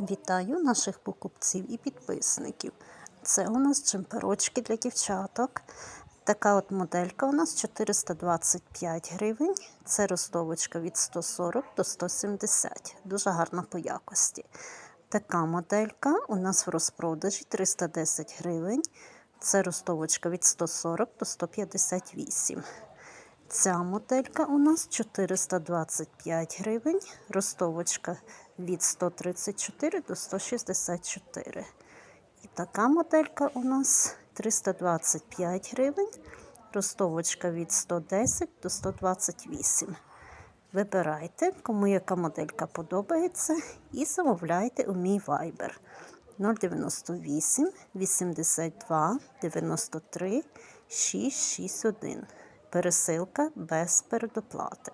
Вітаю наших покупців і підписників. Це у нас джемперочки для дівчаток. Така от моделька у нас 425 гривень. Це ростовочка від 140 до 170. Дуже гарна по якості. Така моделька у нас в розпродажі 310 гривень. Це ростовочка від 140 до 158. Ця моделька у нас 425 гривень, ростовочка від 134 до 164. І така моделька у нас 325 гривень, ростовочка від 110 до 128. Вибирайте, кому яка моделька подобається, і замовляйте у мій Viber 098 82 93 661. Пересилка без передоплати.